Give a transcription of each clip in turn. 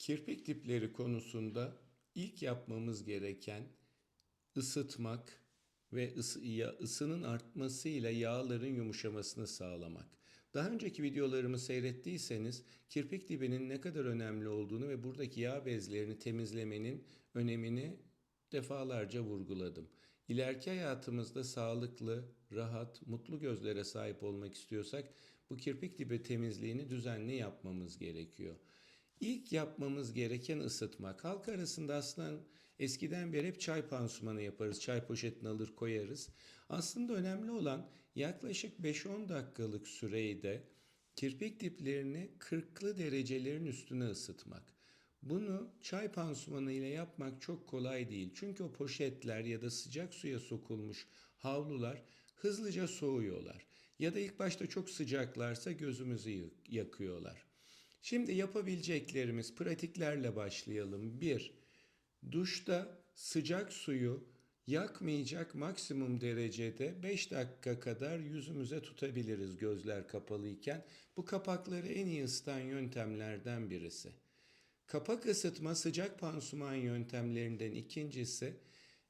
Kirpik dipleri konusunda ilk yapmamız gereken ısıtmak ve ısı, ya, ısının artmasıyla yağların yumuşamasını sağlamak. Daha önceki videolarımı seyrettiyseniz kirpik dibinin ne kadar önemli olduğunu ve buradaki yağ bezlerini temizlemenin önemini defalarca vurguladım. İleriki hayatımızda sağlıklı, rahat, mutlu gözlere sahip olmak istiyorsak bu kirpik dibi temizliğini düzenli yapmamız gerekiyor. İlk yapmamız gereken ısıtmak. Halk arasında aslında eskiden beri hep çay pansumanı yaparız. Çay poşetini alır koyarız. Aslında önemli olan yaklaşık 5-10 dakikalık sürede kirpik diplerini 40'lı derecelerin üstüne ısıtmak. Bunu çay pansumanı ile yapmak çok kolay değil. Çünkü o poşetler ya da sıcak suya sokulmuş havlular hızlıca soğuyorlar. Ya da ilk başta çok sıcaklarsa gözümüzü yakıyorlar. Şimdi yapabileceklerimiz pratiklerle başlayalım. 1. Duşta sıcak suyu yakmayacak maksimum derecede 5 dakika kadar yüzümüze tutabiliriz gözler kapalıyken. Bu kapakları en iyi ısıtan yöntemlerden birisi. Kapak ısıtma sıcak pansuman yöntemlerinden ikincisi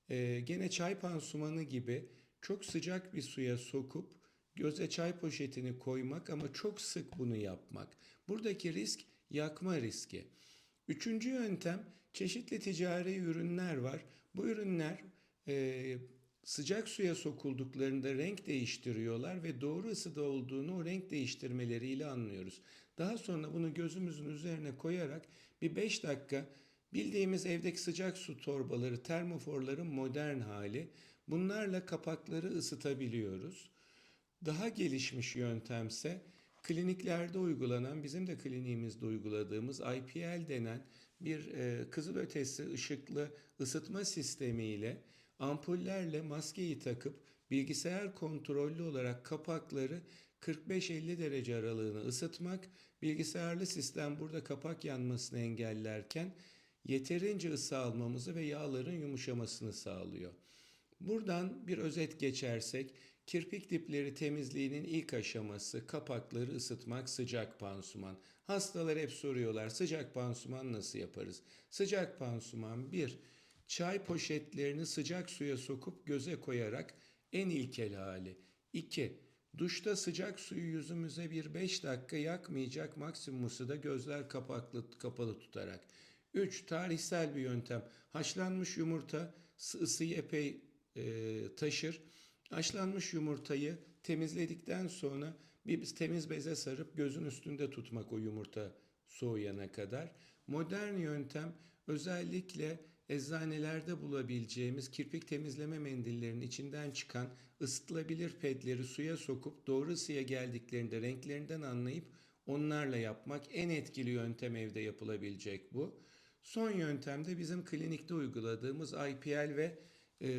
e, gene çay pansumanı gibi çok sıcak bir suya sokup göze çay poşetini koymak ama çok sık bunu yapmak. Buradaki risk yakma riski. Üçüncü yöntem çeşitli ticari ürünler var. Bu ürünler e, sıcak suya sokulduklarında renk değiştiriyorlar ve doğru ısıda olduğunu o renk değiştirmeleriyle anlıyoruz. Daha sonra bunu gözümüzün üzerine koyarak bir 5 dakika bildiğimiz evdeki sıcak su torbaları, termoforların modern hali bunlarla kapakları ısıtabiliyoruz. Daha gelişmiş yöntemse kliniklerde uygulanan, bizim de kliniğimizde uyguladığımız IPL denen bir e, kızılötesi ışıklı ısıtma sistemiyle ampullerle maskeyi takıp bilgisayar kontrollü olarak kapakları 45-50 derece aralığını ısıtmak, bilgisayarlı sistem burada kapak yanmasını engellerken yeterince ısı almamızı ve yağların yumuşamasını sağlıyor. Buradan bir özet geçersek, kirpik dipleri temizliğinin ilk aşaması kapakları ısıtmak sıcak pansuman. Hastalar hep soruyorlar sıcak pansuman nasıl yaparız? Sıcak pansuman bir, çay poşetlerini sıcak suya sokup göze koyarak en ilkel hali. 2. Duşta sıcak suyu yüzümüze bir 5 dakika yakmayacak maksimum ısıda gözler kapaklı, kapalı tutarak. 3. Tarihsel bir yöntem. Haşlanmış yumurta ısıyı epey e, taşır. Haşlanmış yumurtayı temizledikten sonra bir temiz beze sarıp gözün üstünde tutmak o yumurta soğuyana kadar. Modern yöntem özellikle eczanelerde bulabileceğimiz kirpik temizleme mendillerinin içinden çıkan ısıtılabilir pedleri suya sokup doğru ısıya geldiklerinde renklerinden anlayıp onlarla yapmak en etkili yöntem evde yapılabilecek bu. Son yöntemde bizim klinikte uyguladığımız IPL ve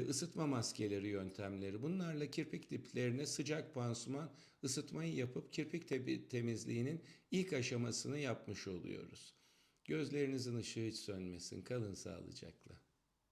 ısıtma maskeleri yöntemleri. Bunlarla kirpik diplerine sıcak pansuman ısıtmayı yapıp kirpik temizliğinin ilk aşamasını yapmış oluyoruz. Gözlerinizin ışığı hiç sönmesin. Kalın sağlıcakla.